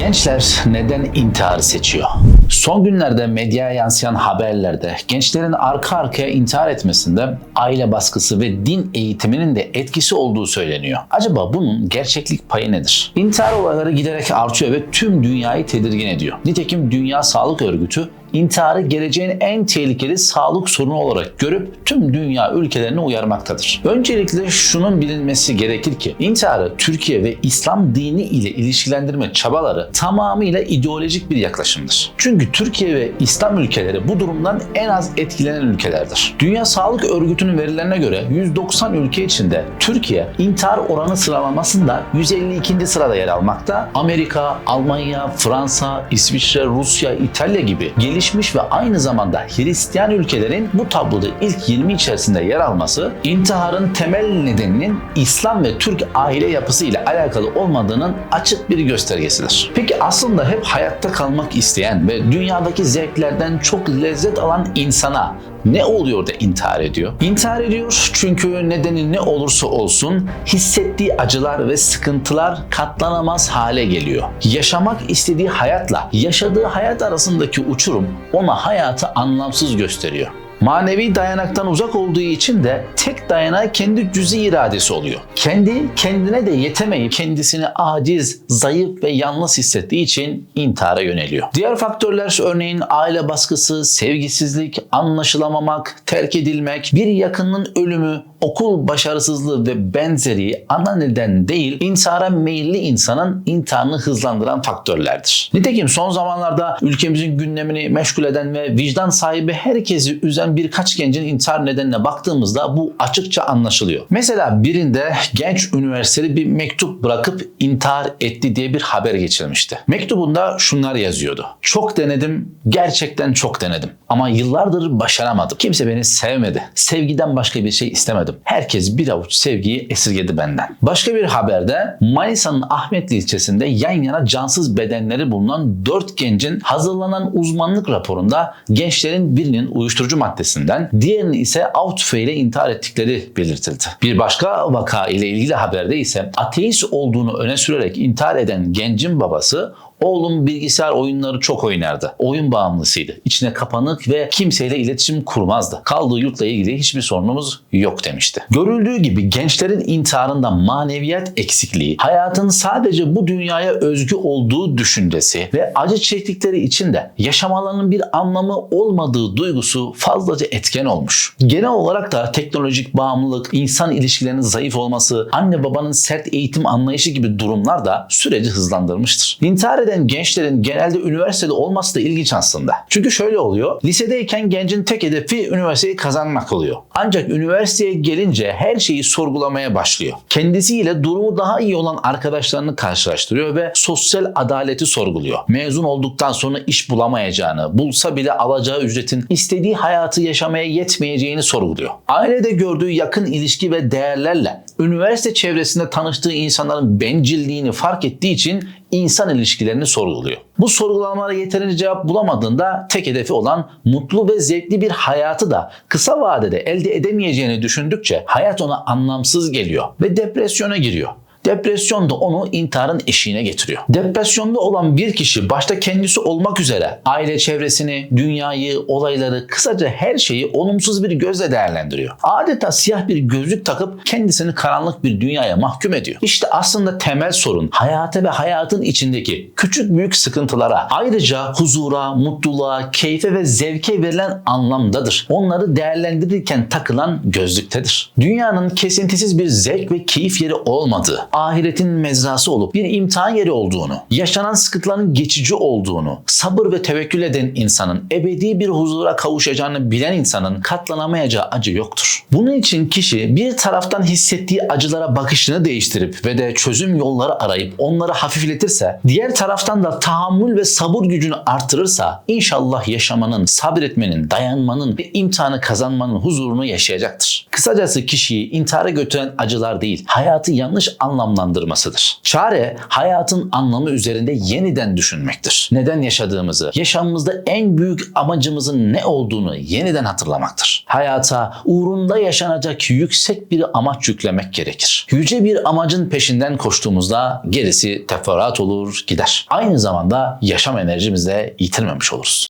Gençler neden intiharı seçiyor? Son günlerde medyaya yansıyan haberlerde gençlerin arka arkaya intihar etmesinde aile baskısı ve din eğitiminin de etkisi olduğu söyleniyor. Acaba bunun gerçeklik payı nedir? İntihar olayları giderek artıyor ve tüm dünyayı tedirgin ediyor. Nitekim Dünya Sağlık Örgütü intiharı geleceğin en tehlikeli sağlık sorunu olarak görüp tüm dünya ülkelerini uyarmaktadır. Öncelikle şunun bilinmesi gerekir ki intiharı Türkiye ve İslam dini ile ilişkilendirme çabaları tamamıyla ideolojik bir yaklaşımdır. Çünkü Türkiye ve İslam ülkeleri bu durumdan en az etkilenen ülkelerdir. Dünya Sağlık Örgütü'nün verilerine göre 190 ülke içinde Türkiye intihar oranı sıralamasında 152. sırada yer almakta. Amerika, Almanya, Fransa, İsviçre, Rusya, İtalya gibi gelişmiş ve aynı zamanda Hristiyan ülkelerin bu tabloda ilk 20 içerisinde yer alması intiharın temel nedeninin İslam ve Türk aile yapısı ile alakalı olmadığının açık bir göstergesidir. Peki aslında hep hayatta kalmak isteyen ve dünyadaki zevklerden çok lezzet alan insana ne oluyor da intihar ediyor? İntihar ediyor çünkü nedeni ne olursa olsun hissettiği acılar ve sıkıntılar katlanamaz hale geliyor. Yaşamak istediği hayatla yaşadığı hayat arasındaki uçurum ona hayatı anlamsız gösteriyor. Manevi dayanaktan uzak olduğu için de tek dayanağı kendi cüzi iradesi oluyor. Kendi kendine de yetemeyip kendisini aciz, zayıf ve yalnız hissettiği için intihara yöneliyor. Diğer faktörler örneğin aile baskısı, sevgisizlik, anlaşılamamak, terk edilmek, bir yakının ölümü, okul başarısızlığı ve benzeri ana neden değil intihara meyilli insanın intiharını hızlandıran faktörlerdir. Nitekim son zamanlarda ülkemizin gündemini meşgul eden ve vicdan sahibi herkesi üzen birkaç gencin intihar nedenine baktığımızda bu açıkça anlaşılıyor. Mesela birinde genç üniversiteli bir mektup bırakıp intihar etti diye bir haber geçirmişti. Mektubunda şunlar yazıyordu. Çok denedim, gerçekten çok denedim. Ama yıllardır başaramadım. Kimse beni sevmedi. Sevgiden başka bir şey istemedim. Herkes bir avuç sevgiyi esirgedi benden. Başka bir haberde Manisa'nın Ahmetli ilçesinde yan yana cansız bedenleri bulunan 4 gencin hazırlanan uzmanlık raporunda gençlerin birinin uyuşturucu maddesinden, diğerinin ise av tüfeğiyle intihar ettikleri belirtildi. Bir başka vaka ile ilgili haberde ise ateist olduğunu öne sürerek intihar eden gencin babası Oğlum bilgisayar oyunları çok oynardı. Oyun bağımlısıydı. İçine kapanık ve kimseyle iletişim kurmazdı. Kaldığı yurtla ilgili hiçbir sorunumuz yok demişti. Görüldüğü gibi gençlerin intiharında maneviyat eksikliği, hayatın sadece bu dünyaya özgü olduğu düşüncesi ve acı çektikleri için de yaşamalarının bir anlamı olmadığı duygusu fazlaca etken olmuş. Genel olarak da teknolojik bağımlılık, insan ilişkilerinin zayıf olması, anne babanın sert eğitim anlayışı gibi durumlar da süreci hızlandırmıştır. İntihar eden gençlerin genelde üniversitede olması da ilginç aslında. Çünkü şöyle oluyor. Lisedeyken gencin tek hedefi üniversiteyi kazanmak oluyor. Ancak üniversiteye gelince her şeyi sorgulamaya başlıyor. Kendisiyle durumu daha iyi olan arkadaşlarını karşılaştırıyor ve sosyal adaleti sorguluyor. Mezun olduktan sonra iş bulamayacağını, bulsa bile alacağı ücretin istediği hayatı yaşamaya yetmeyeceğini sorguluyor. Ailede gördüğü yakın ilişki ve değerlerle üniversite çevresinde tanıştığı insanların bencilliğini fark ettiği için insan ilişkilerini sorguluyor. Bu sorgulamalara yeterince cevap bulamadığında tek hedefi olan mutlu ve zevkli bir hayatı da kısa vadede elde edemeyeceğini düşündükçe hayat ona anlamsız geliyor ve depresyona giriyor. Depresyon da onu intiharın eşiğine getiriyor. Depresyonda olan bir kişi başta kendisi olmak üzere aile çevresini, dünyayı, olayları, kısaca her şeyi olumsuz bir gözle değerlendiriyor. Adeta siyah bir gözlük takıp kendisini karanlık bir dünyaya mahkum ediyor. İşte aslında temel sorun hayata ve hayatın içindeki küçük büyük sıkıntılara, ayrıca huzura, mutluluğa, keyfe ve zevke verilen anlamdadır. Onları değerlendirirken takılan gözlüktedir. Dünyanın kesintisiz bir zevk ve keyif yeri olmadığı, ahiretin mezrası olup bir imtihan yeri olduğunu, yaşanan sıkıntıların geçici olduğunu, sabır ve tevekkül eden insanın ebedi bir huzura kavuşacağını bilen insanın katlanamayacağı acı yoktur. Bunun için kişi bir taraftan hissettiği acılara bakışını değiştirip ve de çözüm yolları arayıp onları hafifletirse, diğer taraftan da tahammül ve sabır gücünü artırırsa inşallah yaşamanın, sabretmenin, dayanmanın ve imtihanı kazanmanın huzurunu yaşayacaktır. Kısacası kişiyi intihara götüren acılar değil, hayatı yanlış anlamak anlamlandırmasıdır. Çare hayatın anlamı üzerinde yeniden düşünmektir. Neden yaşadığımızı, yaşamımızda en büyük amacımızın ne olduğunu yeniden hatırlamaktır. Hayata uğrunda yaşanacak yüksek bir amaç yüklemek gerekir. Yüce bir amacın peşinden koştuğumuzda gerisi teferruat olur gider. Aynı zamanda yaşam enerjimizi de yitirmemiş oluruz.